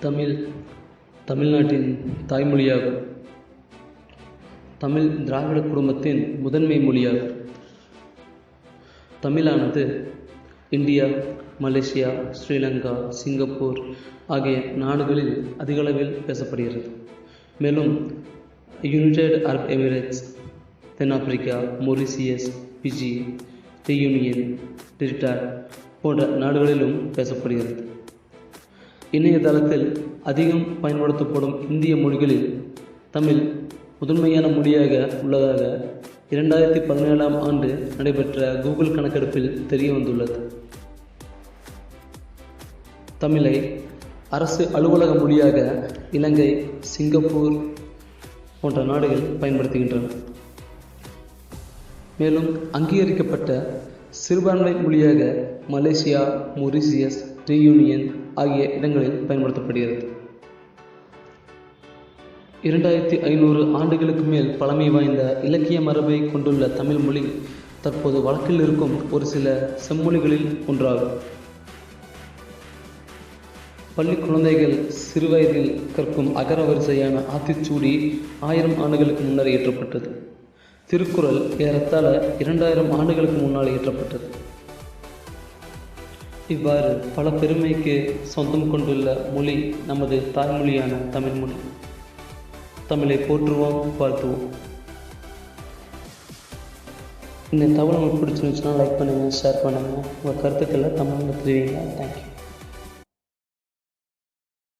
தமிழ் தமிழ்நாட்டின் தாய்மொழியாகும். தமிழ் திராவிட குடும்பத்தின் முதன்மை மொழியாகும். தமிழானது இந்தியா மலேசியா ஸ்ரீலங்கா சிங்கப்பூர் ஆகிய நாடுகளில் அதிகளவில் பேசப்படுகிறது. மேலும் யுனைடெட் அரப் எமிரேட்ஸ் தென்னாப்பிரிக்கா மொரிசியஸ் பிஜி ரியூனியன் டிரிட்டாட் போன்ற நாடுகளிலும் பேசப்படுகிறது. இணையதளத்தில் அதிகம் பயன்படுத்தப்படும் இந்திய மொழிகளில் தமிழ் முதன்மையான மொழியாக உள்ளதாக இரண்டாயிரத்தி பதினேழாம் ஆண்டு நடைபெற்ற கூகுள் கணக்கெடுப்பில் தெரிய வந்துள்ளது. தமிழை அரசு அலுவலக மொழியாக இலங்கை சிங்கப்பூர் போன்ற நாடுகள் பயன்படுத்துகின்றன. மேலும் அங்கீகரிக்கப்பட்ட சிறுபான்மை மொழியாக மலேசியா மொரிசியஸ் ரீயூனியன் ஆகிய இடங்களில் பயன்படுத்தப்படுகிறது. இரண்டாயிரத்தி ஐநூறு ஆண்டுகளுக்கு மேல் பழமை வாய்ந்த இலக்கிய மரபை கொண்டுள்ள தமிழ் மொழி தற்போது வழக்கில் இருக்கும் ஒரு சில செம்மொழிகளில் ஒன்றாகும். பள்ளி குழந்தைகள் சிறுவயதில் கற்கும் அகர வரிசையான ஆத்திச்சூடி ஆயிரம் ஆண்டுகளுக்கு முன்னர் இயற்றப்பட்டது. திருக்குறள் ஏறத்தாழ இரண்டாயிரம் ஆண்டுகளுக்கு முன்னால் இயற்றப்பட்டது. இவ்வாறு பல பெருமைக்கு சொந்தம் கொண்டுள்ள மொழி நமது தாய்மொழியான தமிழ்மொழி தமிழை போற்றுவோம் வாழ்த்துவோம். இந்த தகவல் உங்களுக்கு பிடிச்சிருந்துச்சுன்னா லைக் பண்ணுங்கள் ஷேர் பண்ணுங்கள் உங்கள் கருத்துக்களை தமிழில் தெரிவிங்க. தேங்க்யூ